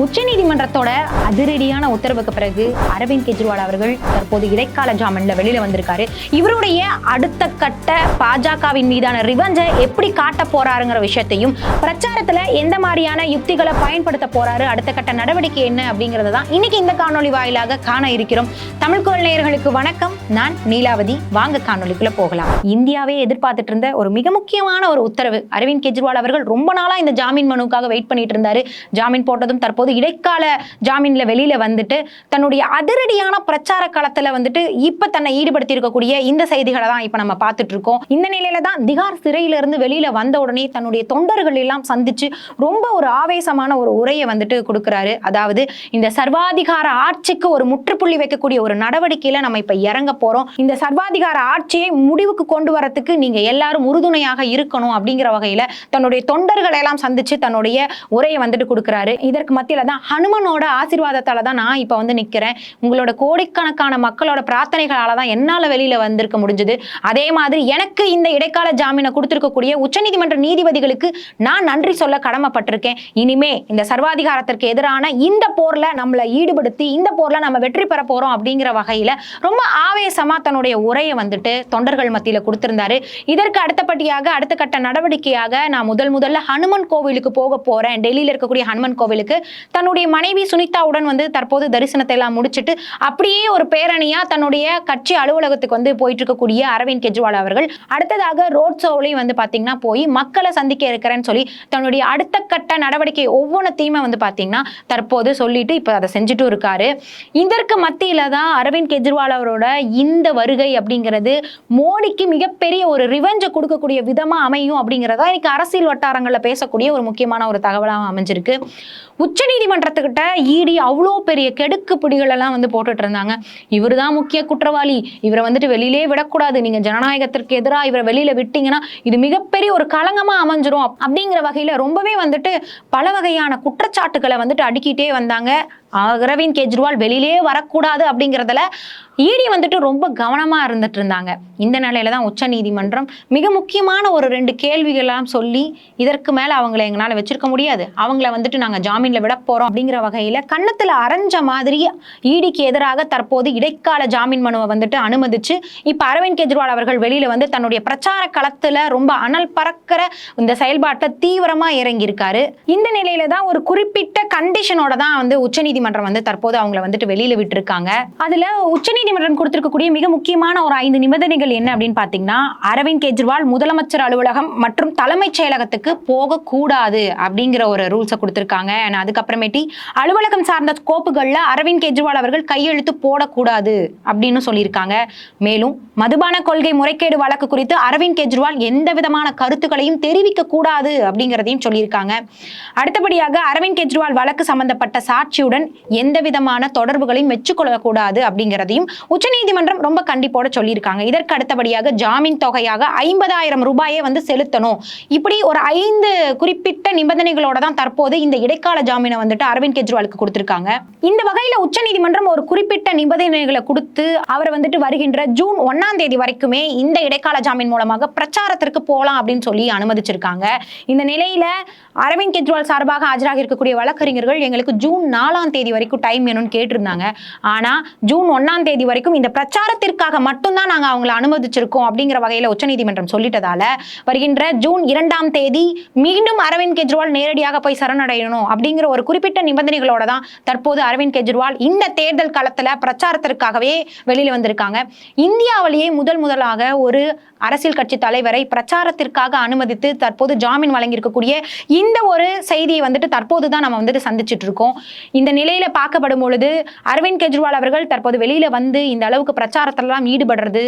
உச்சநீதிமன்றத்தோட அதிரடியான உத்தரவுக்கு பிறகு அரவிந்த் கெஜ்ரிவால் அவர்கள் தற்போது இடைக்கால ஜாமீன்ல வெளியில வந்திருக்காரு. இவருடைய அடுத்த கட்ட பாஜகவின் மீதான ரிவஞ்சை எப்படி காட்ட போறாருங்கிற விஷயத்தையும் பிரச்சாரத்துல எந்த மாதிரியான யுக்திகளை பயன்படுத்த போறாரு அடுத்த கட்ட நடவடிக்கை என்ன அப்படிங்கறது தான் இன்னைக்கு இந்த காணொளி வாயிலாக காண இருக்கிறோம். தமிழ் குரல் நேயர்களுக்கு வணக்கம். நான் நீலாவதி. வாங்க காணொளிக்குள்ள போகலாம். இந்தியாவே எதிர்பார்த்துட்டு இருந்த ஒரு மிக முக்கியமான ஒரு உத்தரவு. அரவிந்த் கெஜ்ரிவால் அவர்கள் ரொம்ப நாளா இந்த ஜாமீன் மனுக்காக வெயிட் பண்ணிட்டு இருந்தாரு. ஜாமீன் போட்டதும் தற்போது இடைக்கால ஜாமீன்ல வெளியில வந்துட்டு தன்னுடைய அதிரடியான பிரச்சார களத்துல வந்துட்டு இப்ப தன்னை ஈடுபடுத்தி இருக்கக்கூடிய இந்த செய்திகளை தான் இப்ப நம்ம பார்த்துட்டு இருக்கோம் இந்த நிலையில தான் திகார் சிறையில இருந்து வெளியில வந்த உடனே தன்னுடைய தொண்டர்கள் எல்லாம் சந்திச்சு ரொம்ப ஒரு ஆவேசமான ஒரு உரையை வந்துட்டு கொடுக்குறாரு. அதாவது இந்த சர்வாதிகார ஆட்சிக்கு ஒரு முற்றுப்புள்ளி வைக்கக்கூடிய ஒரு நடவடிக்கையில நம்ம இப்ப இறங்க போறோம். இந்த சர்வாதிகார ஆட்சியை முடிவுக்கு கொண்டு வரத்துக்கு நீங்க எல்லாரும் உறுதுணையாக இருக்கணும் அப்படிங்கிற வகையில தன்னுடைய தொண்டர்களை எல்லாம் சந்திச்சு தன்னுடைய உரையை வந்துட்டு கொடுக்குறாரு. இதற்கு மத்திய வாழ்க்கையில தான் ஹனுமனோட ஆசீர்வாதத்தால தான் நான் இப்போ வந்து நிக்கிறேன். உங்களோட கோடிக்கணக்கான மக்களோட பிரார்த்தனைகளால தான் என்னால் வெளியில வந்திருக்க முடிஞ்சது. அதே மாதிரி எனக்கு இந்த இடைக்கால ஜாமீனை கொடுத்துருக்கக்கூடிய உச்சநீதிமன்ற நீதிபதிகளுக்கு நான் நன்றி சொல்ல கடமைப்பட்டிருக்கேன். இனிமே இந்த சர்வாதிகாரத்திற்கு எதிரான இந்த போர்ல நம்மளை ஈடுபடுத்தி இந்த போர்ல நம்ம வெற்றி பெற போறோம் அப்படிங்கிற வகையில ரொம்ப ஆவேசமா தன்னுடைய உரையை வந்துட்டு தொண்டர்கள் மத்தியில கொடுத்திருந்தாரு. இதற்கு அடுத்தபடியாக அடுத்த கட்ட நடவடிக்கையாக நான் முதல் முதல்ல ஹனுமன் கோவிலுக்கு போக போறேன். டெல்லியில இருக்கக்கூடிய ஹனுமன் கோவிலுக்கு தன்னுடைய மனைவி சுனிதாவுடன் வந்து தற்போது தரிசனத்தை எல்லாம் முடிச்சிட்டு அப்படியே ஒரு பேரணியா தன்னுடைய கட்சி அலுவலகத்துக்கு வந்து போயிட்டு இருக்கக்கூடிய அரவிந்த் கெஜ்ரிவால் அவர்கள் அடுத்ததாக ரோட் ஷோவிலையும் வந்து பாத்தீங்கன்னா போய் மக்களை சந்திக்க இருக்கிறேன்னு சொல்லி தன்னுடைய அடுத்த கட்ட நடவடிக்கை ஒவ்வொன்றத்தையுமே வந்து பாத்தீங்கன்னா தற்போது சொல்லிட்டு இப்போ அதை செஞ்சுட்டும் இருக்காரு. இதற்கு மத்தியில தான் அரவிந்த் கெஜ்ரிவால் அவரோட இந்த வருகை அப்படிங்கிறது மோடிக்கு மிகப்பெரிய ஒரு ரிவெஞ்சை கொடுக்கக்கூடிய விதமா அமையும் அப்படிங்கிறதா இன்னைக்கு அரசியல் வட்டாரங்களில் பேசக்கூடிய ஒரு முக்கியமான ஒரு தகவலாக அமைஞ்சிருக்கு. உச்சநீதிமன்றத்துக்கிட்ட இடி அவ்வளோ பெரிய கெடுக்கு பிடிகளெல்லாம் வந்து போட்டுட்டு இருந்தாங்க இவர் தான் முக்கிய குற்றவாளி. இவரை வந்துட்டு வெளியிலே விடக்கூடாது. நீங்க ஜனநாயகத்திற்கு எதிராக இவரை வெளியில விட்டீங்கன்னா இது மிகப்பெரிய ஒரு களங்கமா அமைஞ்சிரும் அப்படிங்கிற வகையில ரொம்பவே வந்துட்டு பல வகையான குற்றச்சாட்டுகளை வந்துட்டு அடுக்கிட்டே வந்தாங்க. அரவிந்த் கெஜ்ரிவால் வெளியிலே வரக்கூடாது அப்படிங்கிறதுல இடி வந்துட்டு ரொம்ப கவனமா இருந்துட்டு இருந்தாங்க. இந்த நிலையில தான் உச்ச நீதிமன்றம் மிக முக்கியமான ஒரு ரெண்டு கேள்விகள்லாம் சொல்லி இதற்கு மேல அவங்கள எங்களால வச்சிருக்க முடியாது. அவங்கள வந்துட்டு நாங்க ஜாமீன்ல விட போறோம் அப்படிங்கிற வகையில கன்னத்துல அரைஞ்ச மாதிரி ஈடிக்கு எதிராக தற்போது இடைக்கால ஜாமீன் மனுவை வந்துட்டு அனுமதிச்சு இப்ப அரவிந்த் கெஜ்ரிவால் அவர்கள் வெளியில வந்து தன்னுடைய பிரச்சார களத்துல ரொம்ப அனல் பறக்கிற இந்த செயல்பாட்டை தீவிரமா இறங்கியிருக்காரு. இந்த நிலையில தான் ஒரு குறிப்பிட்ட கண்டிஷனோட தான் வந்து உச்சநீதிமன்றம் வந்து தற்போது அவங்கள வந்துட்டு வெளியில விட்டுருக்காங்க. அதுல உச்சநீதிமன்றம் கொடுத்திருக்கக்கூடிய மிக முக்கியமான ஒரு ஐந்து நிபந்தனைகள் என்ன அப்படின்னு பாத்தீங்கன்னா அரவிந்த் கெஜ்ரிவால் முதலமைச்சர் அலுவலகம் மற்றும் தலைமைச் செயலகத்துக்கு போகக்கூடாது அப்படிங்கிற ஒரு ரூல்ஸை கொடுத்திருக்காங்க. அதுக்கப்புறமேட்டி அலுவலகம் சார்ந்த கோப்புகள்ல அரவிந்த் கெஜ்ரிவால் அவர்கள் கையெழுத்து போடக்கூடாது அப்படின்னு சொல்லியிருக்காங்க. மேலும் மதுபான கொள்கை முறைகேடு வழக்கு குறித்து அரவிந்த் கெஜ்ரிவால் எந்த விதமான கருத்துக்களையும் தெரிவிக்க கூடாது அப்படிங்கிறதையும் சொல்லியிருக்காங்க. அடுத்தபடியாக அரவிந்த் கெஜ்ரிவால் வழக்கு சம்பந்தப்பட்ட சாட்சியுடன் எந்த விதமான தொடர்புகளையும் வச்சுக்கொள்ளக்கூடாது அப்படிங்கிறதையும் உச்சநீதிமன்றம் ரொம்ப கண்டிப்போட சொல்லியிருக்காங்க. இதற்கு அடுத்தபடியாக ஜாமீன் தொகையாக ஐம்பதாயிரம் ரூபாயை வந்து செலுத்தணும். இப்படி ஒரு ஐந்து குறிப்பிட்ட நிபந்தனைகளோட தான் தற்போது இந்த இடைக்கால ஜாமீனை வந்துட்டு அரவிந்த் கெஜ்ரிவாலுக்கு கொடுத்திருக்காங்க. இந்த வகையில உச்சநீதிமன்றம் ஒரு குறிப்பிட்ட நிபந்தனைகளை கொடுத்து அவர் வந்துட்டு வருகின்ற ஜூன் ஒன்னாம் தேதி வரைக்குமே இந்த இடைக்கால ஜாமீன் மூலமாக பிரச்சாரத்திற்கு போகலாம் அப்படின்னு சொல்லி அனுமதிச்சிருக்காங்க. இந்த நிலையில அரவிந்த் கெஜ்ரிவால் சார்பாக ஆஜராக இருக்கக்கூடிய வழக்கறிஞர்கள் எங்களுக்கு ஜூன் நாலாம் தேதி வரைக்கும் டைம் வேணும்னு கேட்டிருந்தாங்க. ஆனால் ஜூன் ஒன்றாம் தேதி வரைக்கும் இந்த பிரச்சாரத்திற்காக மட்டும்தான் நாங்கள் அவங்கள அனுமதிச்சிருக்கோம் அப்படிங்கிற வகையில் உச்சநீதிமன்றம் சொல்லிட்டதால வருகின்ற ஜூன் இரண்டாம் தேதி மீண்டும் அரவிந்த் கெஜ்ரிவால் நேரடியாக போய் சரணடையணும் அப்படிங்கிற ஒரு குறிப்பிட்ட நிபந்தனைகளோட தான் தற்போது அரவிந்த் கெஜ்ரிவால் இந்த தேர்தல் காலத்தில் பிரச்சாரத்திற்காகவே வெளியில் வந்திருக்காங்க. இந்தியாவிலேயே முதல் முதலாக ஒரு அரசியல் கட்சி தலைவரை பிரச்சாரத்திற்காக அனுமதித்து தற்போது ஜாமீன் வழங்கியிருக்கக்கூடிய இந்த ஒரு செய்தியை வந்துட்டு தற்போது தான் நம்ம வந்துட்டு சந்திச்சுட்டு இருக்கோம். இந்த நிலையில பார்க்கப்படும் பொழுது அரவிந்த் கெஜ்ரிவால் அவர்கள் தற்போது வெளியில வந்து இந்த அளவுக்கு பிரச்சாரத்திலலாம் ஈடுபடுறது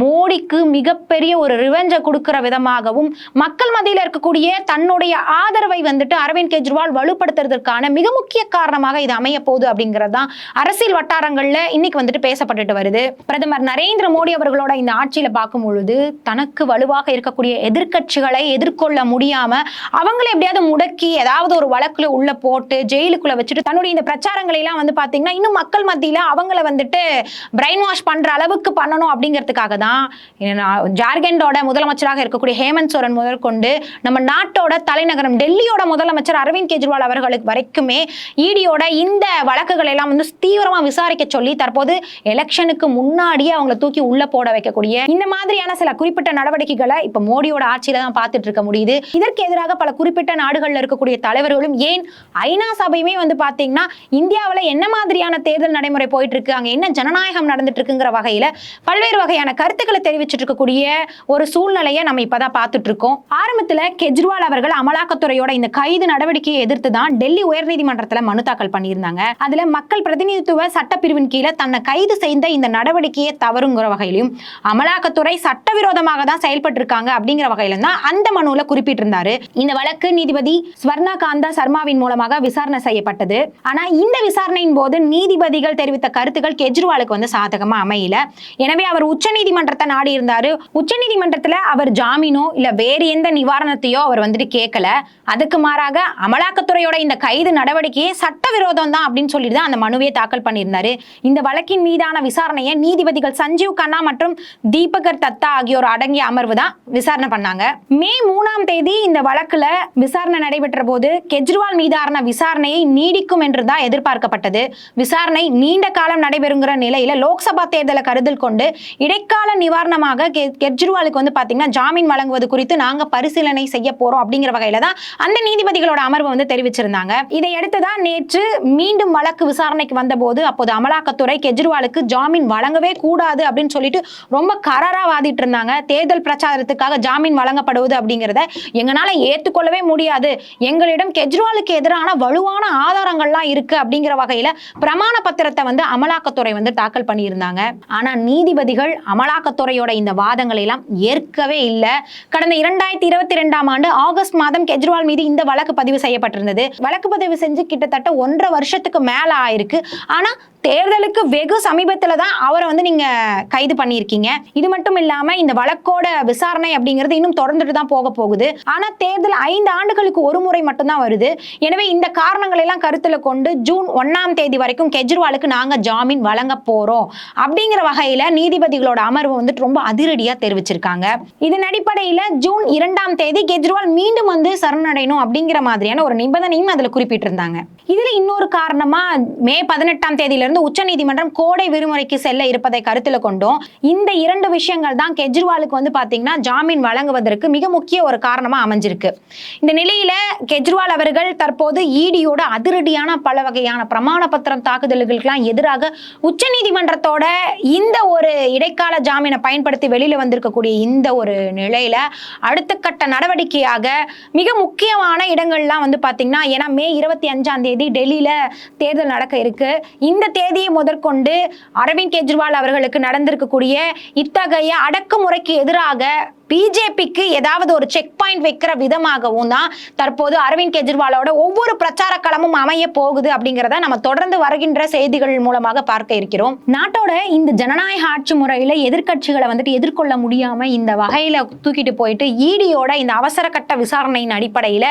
மோடிக்கு மிகப்பெரிய ஒரு ரிவெஞ்சை கொடுக்கிற விதமாகவும் மக்கள் மத்தியில் இருக்கக்கூடிய தன்னுடைய ஆதரவை வந்துட்டு அரவிந்த் கெஜ்ரிவால் வலுப்படுத்துறதுக்கான மிக முக்கிய காரணமாக இது அமைய போகுது அப்படிங்கிறது தான் அரசியல் வட்டாரங்களில் இன்னைக்கு வந்துட்டு பேசப்பட்டுட்டு வருது. பிரதமர் நரேந்திர மோடி அவர்களோட இந்த ஆட்சியில் பார்க்கும் பொழுது தனக்கு வலுவாக இருக்கக்கூடிய எதிர்க்கட்சிகளை எதிர்கொள்ள முடியாம அவங்களை எப்படியாவது முடக்கி ஏதாவது ஒரு வழக்குல உள்ள போட்டு ஜெயிலுக்குள்ள வச்சுட்டு தன்னுடைய இந்த பிரச்சாரங்களை எல்லாம் வந்து பாத்தீங்கன்னா இன்னும் மக்கள் மத்தியில அவங்கள வந்துட்டு பிரெயின் வாஷ் பண்ற அளவுக்கு பண்ணணும் அப்படிங்கிறதுக்காக தான். தான் ஜார்க்கண்டோட முதலமைச்சராக இருக்கக்கூடிய ஹேமந்த் சோரன் முதற்கொண்டு நம்ம நாட்டோட தலைநகரம் டெல்லியோட முதலமைச்சர் அரவிந்த் கெஜ்ரிவால் அவர்களுக்கு வரைக்குமே இடியோட இந்த வழக்குகளை எல்லாம் வந்து தீவிரமா விசாரிக்க சொல்லி தற்போது எலெக்ஷனுக்கு முன்னாடியே அவங்களை தூக்கி உள்ள போட வைக்கக்கூடிய இந்த மாதிரியான சில குறிப்பிட்ட நடவடிக்கைகளை இப்ப மோடியோட ஆட்சியில தான் பார்த்துட்டு இருக்க முடியுது. இதற்கு எதிராக பல குறிப்பிட்ட நாடுகள்ல இருக்கக்கூடிய தலைவர்களும் ஏன் ஐநா சபையுமே வந்து பாத்தீங்கன்னா இந்தியாவில் என்ன மாதிரியான தேர்தல் நடைமுறை போயிட்டு இருக்கு அங்க என்ன ஜனநாயகம் நடந்துட்டு இருக்குங்கிற வகையில பல்வேறு வகையான கருத்துக்களை தெரிவிச்சிட்டு இருக்கக்கூடிய ஒரு சூழ்நிலையை நம்ம இப்பதான் பார்த்துட்டு இருக்கோம் ஆரம்பத்துல கெஜ்ரிவால் அவர்கள் அமலாக்கத்துறையோட இந்த கைது நடவடிக்கையை எதிர்த்து தான் டெல்லி உயர்நீதிமன்றத்துல மனு தாக்கல் பண்ணியிருந்தாங்க. அதுல மக்கள் பிரதிநிதித்துவ சட்டப்பிரிவின் கீழே தன்னை கைது செய்த இந்த நடவடிக்கையை தவறுங்கிற வகையிலும் அமலாக்கத்துறை சட்டவிரோதமாக தான் செயல்பட்டு இருக்காங்க அப்படிங்கிற வகையில தான் அந்த மனுவில் குறிப்பிட்டிருந்தாரு. இந்த வழக்கு நீதிபதி ஸ்வர்ணா காந்தா சர்மாவின் மூலமாக விசாரணை செய்யப்பட்டது. ஆனா இந்த விசாரணையின் போது நீதிபதிகள் தெரிவித்த கருத்துக்கள் கெஜ்ரிவாலுக்கு வந்து சாதகமா அமையல. எனவே அவர் நீதிமன்றத்தை நாடி இருந்தாரு. உச்சநீதிமன்றத்துல அவர் ஜாமீனோ இல்ல வேறு எந்த நிவாரணத்தையோ அவர் வந்துட்டு கேட்கல அதுக்கு மாறாக அமலாக்கத்துறையோட இந்த கைது நடவடிக்கையே சட்டவிரோதம் தான் அப்படின்னு சொல்லிட்டு தான் அந்த மனுவை தாக்கல் பண்ணியிருந்தாரு. இந்த வழக்கின் மீதான விசாரணையை நீதிபதிகள் சஞ்சீவ் கண்ணா மற்றும் தீபகர் தத்தா ஆகியோர் அடங்கிய அமர்வு தான் விசாரணை பண்ணாங்க. மே மூணாம் தேதி இந்த வழக்குல விசாரணை நடைபெற்ற போது கெஜ்ரிவால் மீதான விசாரணையை நீடிக்கும் என்று தான் எதிர்பார்க்கப்பட்டது. விசாரணை நீண்ட காலம் நடைபெறுங்கிற நிலையில லோக்சபா தேர்தலை கருத்தில் கொண்டு இடைக்கால நிவாரணமாக கெஜ்ரிவாலுக்கு வந்து பாத்தீங்கன்னா ஜாமீன் வழங்குவது குறித்து நாங்க பரிசீலனை செய்ய போறோம் அப்படிங்கிற வகையில தான் அந்த நீதிபதிகளோட அமர்வு வந்து தெரிவிச்சிருந்தாங்க. இதை அடுத்து தான் நேற்று மீண்டும் வழக்கு விசாரணைக்கு வந்தபோது அப்போது அமலாக்கத்துறை கெஜ்ரிவாலுக்கு ஜாமீன் வழங்கவே கூடாது அப்படின்னு சொல்லிட்டு ரொம்ப கராரா வாதிட்டு இருந்தாங்க. தேர்தல் பிரச்சாரத்துக்காக ஜாமீன் வழங்கப்படுவது அப்படிங்கிறத எங்களால ஏற்றுக்கொள்ளவே முடியாது. எங்களிடம் கெஜ்ரிவாலுக்கு எதிரான வலுவான ஆதாரங்கள்லாம் இருக்கு அப்படிங்கிற வகையில பிரமாண பத்திரத்தை வந்து அமலாக்கத்துறை வந்து தாக்கல் பண்ணியிருந்தாங்க. ஆனா நீதிபதிகள் அமலாக்கத்துறையோட இந்த வாதங்களை எல்லாம் ஏற்கவே இல்லை. கடந்த இரண்டாயிரத்தி இருபத்தி ரெண்டாம் ஆண்டு ஆகஸ்ட் மாதம் கெஜ்ரிவால் மீது இந்த வழக்கு பதிவு செய்யப்பட்டிருந்தது. வழக்கு பதிவு செஞ்சு கிட்டத்தட்ட ஒன்றரை வருஷத்துக்கு மேல ஆயிருக்கு. ஆனா தேர்தலுக்கு வெகு சமீபத்துல தான் அவரை வந்து நீங்க கைது பண்ணியிருக்கீங்க. இது மட்டும் இல்லாம இந்த வழக்கோட விசாரணை அப்படிங்கிறது இன்னும் தொடர்ந்துட்டு தான் போக போகுது. ஆனா தேர்தல் ஐந்து ஆண்டுகளுக்கு ஒரு முறை மட்டும்தான் வருது. எனவே இந்த காரணங்களை எல்லாம் கருத்துல கொண்டு ஜூன் ஒன்னாம் தேதி வரைக்கும் கெஜ்ரிவாலுக்கு நாங்க ஜாமீன் வழங்க போறோம். அப்படிங்கிற வகையில நீதிபதிகளோட அமர்வு வந்துட்டு ரொம்ப அதிரடியா தெரிவிச்சிருக்காங்க. இதன் அடிப்படையில ஜூன் இரண்டாம் தேதி கெஜ்ரிவால் மீண்டும் வந்து சரணடையணும் அப்படிங்கிற மாதிரியான ஒரு நிபந்தனையும் அதுல குறிப்பிட்டிருந்தாங்க. இதுல இன்னொரு காரணமா மே பதினெட்டாம் தேதியிலிருந்து உச்சநீதிமன்றம் கோடை விடுமுறைக்கு செல்ல இருப்பதை கருத்தில் கொண்டும். இந்த இரண்டு விஷயங்கள் தான் கெஜ்ரிவாலுக்கு வந்து பாத்தீங்கன்னா ஜாமீன் வழங்குவதற்கு மிக முக்கிய ஒரு காரணமா அமைஞ்சிருக்கு. இந்த நிலையில கெஜ்ரிவால் அவர்கள் தற்போது இடியோட அதிரடியான பல வகையான பிரமாண பத்திரம் தாக்குதல்களுக்கெல்லாம் எதிராக உச்சநீதிமன்றத்தோட இந்த ஒரு இடைக்கால ஜாமீனை பயன்படுத்தி வெளியில வந்திருக்கக்கூடிய இந்த ஒரு நிலையில அடுத்த கட்ட நடவடிக்கையாக மிக முக்கியமான இடங்கள்லாம் வந்து பாத்தீங்கன்னா ஏன்னா மே இருபத்தி அஞ்சாம் தேதி டெல்லியில தேர்தல் நடக்க இருக்கு. இந்த தேதியை முதற்கொண்டு அரவிந்த் கெஜ்ரிவால் அவர்களுக்கு நடந்திருக்கக்கூடிய இத்தகைய அடக்குமுறைக்கு எதிராக பிஜேபிக்கு ஏதாவது ஒரு செக் பாயிண்ட் வைக்கிற விதமாகவும் தான் தற்போது அரவிந்த் கெஜ்ரிவாலோட ஒவ்வொரு பிரச்சார களமும் அமைய போகுது அப்படிங்கிறத நம்ம தொடர்ந்து வருகின்ற செய்திகள் மூலமாக பார்க்க இருக்கிறோம். நாட்டோட இந்த ஜனநாயக ஆட்சி முறையில எதிர்க்கட்சிகளை வந்துட்டு எதிர்கொள்ள முடியாம இந்த வகையில தூக்கிட்டு போயிட்டு இடியோட இந்த அவசர கட்ட விசாரணையின் அடிப்படையில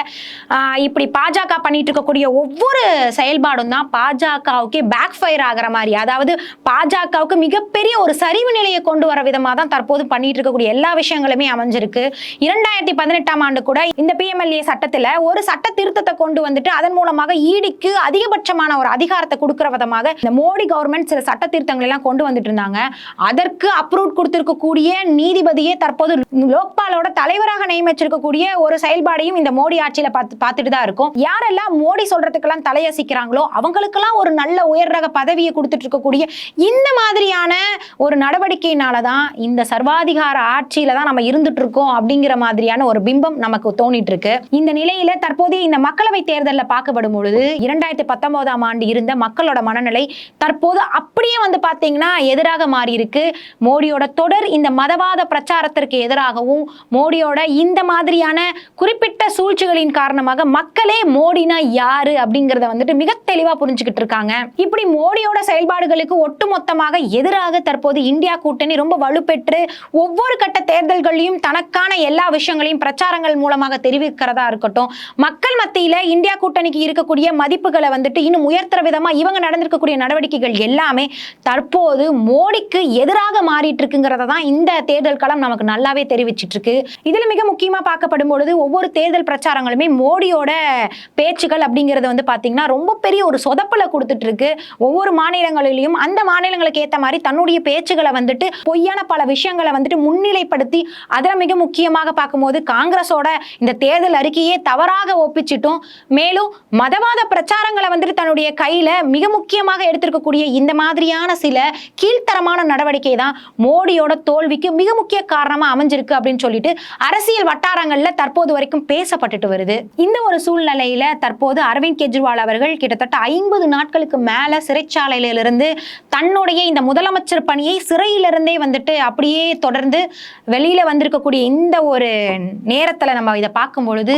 இப்படி பாஜக பண்ணிட்டு இருக்கக்கூடிய ஒவ்வொரு செயல்பாடும் தான் பாஜகவுக்கே பேக் ஃபயர் ஆகிற மாதிரி. அதாவது பாஜகவுக்கு மிகப்பெரிய ஒரு சரிவு நிலையை கொண்டு வர விதமாக தான் தற்போது பண்ணிட்டு இருக்கக்கூடிய எல்லா விஷயங்களுமே அமைஞ்சிருக்கு. இரண்டாயிரத்தி பதினெட்டாம் ஆண்டு கூட இந்த பிஎம்எல்ஏ சட்டத்தில் ஒரு சட்ட திருத்தத்தை கொண்டு வந்துட்டு அதன் மூலமாக ஈடிக்கு அதிகபட்சமான ஒரு அதிகாரத்தை கொடுக்கிற விதமாக இந்த மோடி கவர்மெண்ட் சில சட்ட திருத்தங்களை எல்லாம் கொண்டு வந்துட்டு இருந்தாங்க. அதற்கு அப்ரூவ் கொடுத்திருக்கக்கூடிய நீதிபதியே தற்போது லோக்பாலோட தலைவராக நியமிச்சிருக்கக்கூடிய ஒரு செயல்பாடையும் இந்த மோடி ஆட்சியில பார்த்து பார்த்துட்டு தான் இருக்கும். யாரெல்லாம் மோடி சொல்றதுக்கெல்லாம் தலையசிக்கிறாங்களோ அவங்களுக்கெல்லாம் ஒரு நல்ல உயர் ரக பதவியை கொடுத்துட்டு இருக்கக்கூடிய இந்த மாதிரியான ஒரு நடவடிக்கையினால தான் இந்த சர்வாதிகார ஆட்சியில தான் நம்ம இருந்துட்டு இருக்கோம் அப்படிங்கிற மாதிரியான ஒரு பிம்பம் நமக்கு தோணிட்டு இருக்கு இந்த நிலையில தற்போதைய இந்த மக்களவை தேர்தலில் பார்க்கப்படும் பொழுது இரண்டாயிரத்தி பத்தொன்பதாம் ஆண்டு இருந்த மக்களோட மனநிலை தற்போது அப்படியே வந்து பார்த்தீங்கன்னா எதிராக மாறி இருக்கு மோடியோட தொடர் இந்த மதவாத பிரச்சாரத்திற்கு எதிராகவும் மோடியோட இந்த மாதிரியான குறிப்பிட்ட சூழ்ச்சிகளின் காரணமாக மக்களே மோடினா யாரு அப்படிங்கிறத வந்துட்டு மிக தெளிவா புரிஞ்சுக்கிட்டு இருக்காங்க இப்படி மோடியோட செயல்பாடுகளுக்கு ஒட்டுமொத்தமாக எதிராக தற்போது இந்தியா கூட்டணி ரொம்ப வலுப்பெற்று ஒவ்வொரு கட்ட தேர்தல்களையும் இடங்கள்லயும் தனக்கான எல்லா விஷயங்களையும் பிரச்சாரங்கள் மூலமாக தெரிவிக்கிறதா இருக்கட்டும் மக்கள் மத்தியில இந்தியா கூட்டணிக்கு இருக்கக்கூடிய மதிப்புகளை வந்துட்டு இன்னும் உயர்த்துற விதமா இவங்க நடந்திருக்கக்கூடிய நடவடிக்கைகள் எல்லாமே தற்போது மோடிக்கு எதிராக மாறிட்டு இருக்குங்கிறத தான் இந்த தேர்தல் களம் நமக்கு நல்லாவே தெரிவிச்சிட்டு இருக்கு இதுல மிக முக்கியமா பார்க்கப்படும் பொழுது ஒவ்வொரு தேர்தல் பிரச்சாரங்களுமே மோடியோட பேச்சுகள் அப்படிங்கிறது வந்து பாத்தீங்கன்னா ரொம்ப பெரிய ஒரு சொதப்பில் கொடுத்துட்டு இருக்கு ஒவ்வொரு மாநிலங்களிலையும் அந்த மாநிலங்களுக்கு ஏற்ற மாதிரி தன்னுடைய பேச்சுகளை வந்துட்டு பொய்யான பல விஷயங்களை வந்துட்டு முன்னிலைப்படுத்தி அதில் மிக முக்கியமாக பார்க்கும்போது காங்கிரஸோட இந்த தேர்தல் அறிக்கையே தவறாக ஒப்பிச்சிட்டும். மேலும் மதவாத பிரச்சாரங்களை வந்துட்டு தன்னுடைய கையில் மிக முக்கியமாக எடுத்திருக்கக்கூடிய இந்த மாதிரியான சில கீழ்த்தரமான நடவடிக்கை தான் மோடியோட தோல்விக்கு மிக முக்கிய காரணமாக அமைஞ்சிருக்கு அப்படின்னு சொல்லிட்டு அரசியல் வட்டாரங்களில் தற்போது வரைக்கும் பேசப்பட்டுட்டு வருது. இந்த ஒரு சூழ்நிலையில் தற்போது அரவிந்த் கெஜ்ரிவால் அவர்கள் கிட்டத்தட்ட ஐம்பது நாட்களுக்கு மேலே சிறைச்சாலையிலிருந்து தன்னுடைய இந்த முதலமைச்சர் பணியை சிறையிலிருந்தே வந்துட்டு அப்படியே தொடர்ந்து வெளியில் வந்து வந்திருக்கக்கூடிய இந்த ஒரு நேரத்தில் நம்ம இதை பார்க்கும் பொழுது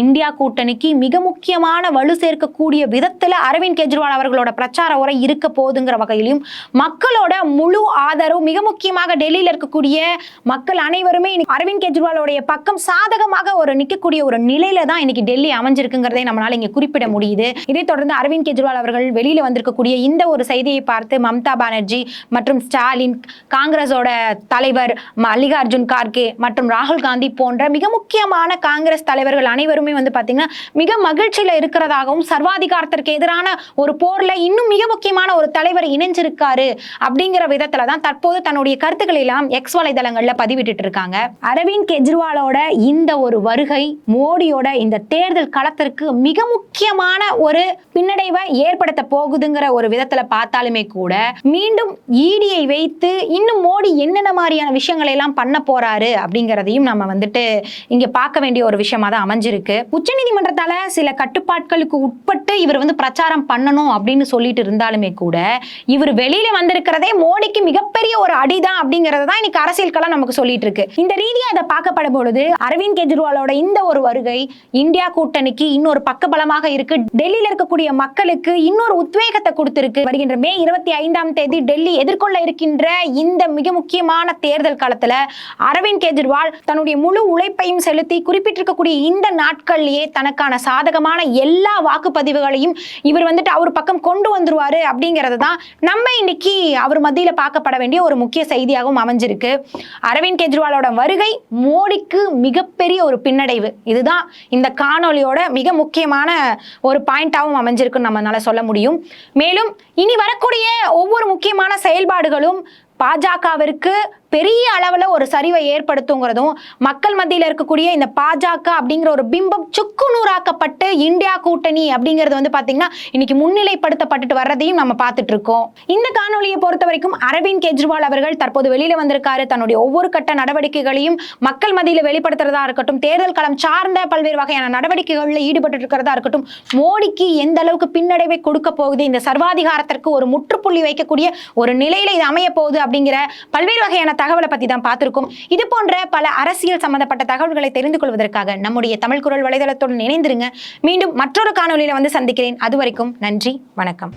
இந்தியா கூட்டணிக்கு மிக முக்கியமான வலு சேர்க்கக்கூடிய விதத்தில் அரவிந்த் கெஜ்ரிவால் அவர்களோட பிரச்சார உரை இருக்க போகுதுங்கிற வகையிலும் மக்களோட முழு ஆதரவு மிக முக்கியமாக டெல்லியில் இருக்கக்கூடிய மக்கள் அனைவருமே இன்னைக்கு அரவிந்த் கெஜ்ரிவாலோடைய பக்கம் சாதகமாக ஒரு நிற்கக்கூடிய ஒரு நிலையில தான் இன்னைக்கு டெல்லி அமைஞ்சிருக்குங்கிறதை நம்மளால இங்கே குறிப்பிட முடியுது. இதைத் தொடர்ந்து அரவிந்த் கெஜ்ரிவால் அவர்கள் வெளியில் வந்திருக்கக்கூடிய இந்த ஒரு செய்தியை பார்த்து மம்தா பானர்ஜி மற்றும் ஸ்டாலின் காங்கிரஸோட தலைவர் மல்லிகார்ஜுன் கார்கே மற்றும் ராகுல் காந்தி போன்ற மிக முக்கியமான காங்கிரஸ் தலைவர்கள் அனைவருமே வந்து பார்த்தீங்கன்னா மிக மகிழ்ச்சியில் இருக்கிறதாகவும் சர்வாதிகாரத்திற்கு எதிரான ஒரு போரில் இன்னும் மிக முக்கியமான ஒரு தலைவர் இணைஞ்சிருக்காரு அப்படிங்கிற விதத்தில் தான் தற்போது தன்னுடைய கருத்துக்களை எல்லாம் எக்ஸ் வலைதளங்களில் பதிவிட்டு இருக்காங்க. அரவிந்த் கெஜ்ரிவாலோட இந்த ஒரு வருகை மோடியோட இந்த தேர்தல் களத்திற்கு மிக முக்கியமான ஒரு பின்னடைவை ஏற்படுத்த போகுதுங்கிற ஒரு விதத்துல பார்த்தாலுமே கூட மீண்டும் ஈடியை வைத்து இன்னும் மோடி என்னென்ன மாதிரியான விஷயங்களை எல்லாம் பண்ண போறாரு அப்படிங்கிறதையும் நம்ம வந்துட்டு இங்க பார்க்க வேண்டிய ஒரு விஷயமா தான் அமைஞ்சிருக்கு. உச்சநீதிமன்றத்தால சில கட்டுப்பாட்களுக்கு உட்பட்டு இவர் வந்து பிரச்சாரம் பண்ணணும் அப்படின்னு சொல்லிட்டு இருந்தாலுமே கூட இவர் வெளியில வந்திருக்கிறதே மோடிக்கு மிகப்பெரிய ஒரு அடிதான் அப்படிங்கறத தான் இன்னைக்கு அரசியல் கலாம் நமக்கு சொல்லிட்டு இருக்கு. இந்த ரீதியா இதை பார்க்கப்படும் பொழுது அரவிந்த் கெஜ்ரிவாலோட இந்த ஒரு வருகை இந்தியா கூட்டணிக்கு இன்னொரு பக்கபலமாக இருக்கு. டெல்லியில இருக்கக்கூடிய மக்களுக்கு இன்னொரு உத்வேகத்தை கொடுத்திருக்கு. வருகின்ற மே இருபத்தி ஐந்தாம் தேதி டெல்லி எதிர்கொள்ள இருக்கின்ற இந்த மிக முக்கியமான தேர்தல் காலத்துல அரவிந்த் கெஜ்ரிவால் தன்னுடைய முழு உழைப்பையும் செலுத்தி குறிப்பிட்டிருக்கக்கூடிய இந்த நாட்கள்லயே தனக்கான சாதகமான எல்லா வாக்குப்பதிவுகளையும் இவர் வந்துட்டு அவர் பக்கம் கொண்டு வந்துருவாரு அப்படிங்கிறது தான் நம்ம இன்னைக்கு அவர் மத்தியில பார்க்கப்பட வேண்டிய ஒரு முக்கிய செய்தியாகவும் அமைஞ்சிருக்கு. அரவிந்த் கெஜ்ரிவாலோட வருகை மோடிக்கு மிகப்பெரிய ஒரு பின்னடைவு. இதுதான் இந்த காணொளியோட மிக முக்கியமான ஒரு பாயிண்டாகவும் அமைஞ்சிருக்குன்னு நம்மளால சொல்ல முடியும். மேலும் இனி வரக்கூடிய ஒவ்வொரு முக்கியமான செயல்பாடுகளும் பாஜகவிற்கு பெரிய அளவில் ஒரு சரிவை ஏற்படுத்துங்கிறதும் மக்கள் மத்தியில் இருக்கக்கூடிய இந்த பாஜக அப்படிங்கிற ஒரு பிம்பம் சுக்கு நூறாக்கப்பட்டு இந்தியா கூட்டணி அப்படிங்கிறது வந்து பார்த்தீங்கன்னா இன்னைக்கு முன்னிலைப்படுத்தப்பட்டுட்டு வர்றதையும் நம்ம பார்த்துட்டு இருக்கோம் இந்த காணொலியை பொறுத்த வரைக்கும் அரவிந்த் கெஜ்ரிவால் அவர்கள் தற்போது வெளியில் வந்திருக்காரு. தன்னுடைய ஒவ்வொரு கட்ட நடவடிக்கைகளையும் மக்கள் மத்தியில் வெளிப்படுத்துறதா இருக்கட்டும் தேர்தல் களம் சார்ந்த பல்வேறு வகையான நடவடிக்கைகளில் ஈடுபட்டு இருக்கிறதா இருக்கட்டும் மோடிக்கு எந்த அளவுக்கு பின்னடைவை கொடுக்க போகுது இந்த சர்வாதிகாரத்திற்கு ஒரு முற்றுப்புள்ளி வைக்கக்கூடிய ஒரு நிலையில இது அமைய போகுது அப்படிங்கிற பல்வேறு வகையான தகவலை பத்தி தான் பார்த்திருக்கோம். இது போன்ற பல அரசியல் சம்பந்தப்பட்ட தகவல்களை தெரிந்து கொள்வதற்காக நம்முடைய தமிழ் குரல் வலைதளத்துடன் இணைந்திருங்க. மீண்டும் மற்றொரு காணொலியில வந்து சந்திக்கிறேன். அது வரைக்கும் நன்றி வணக்கம்.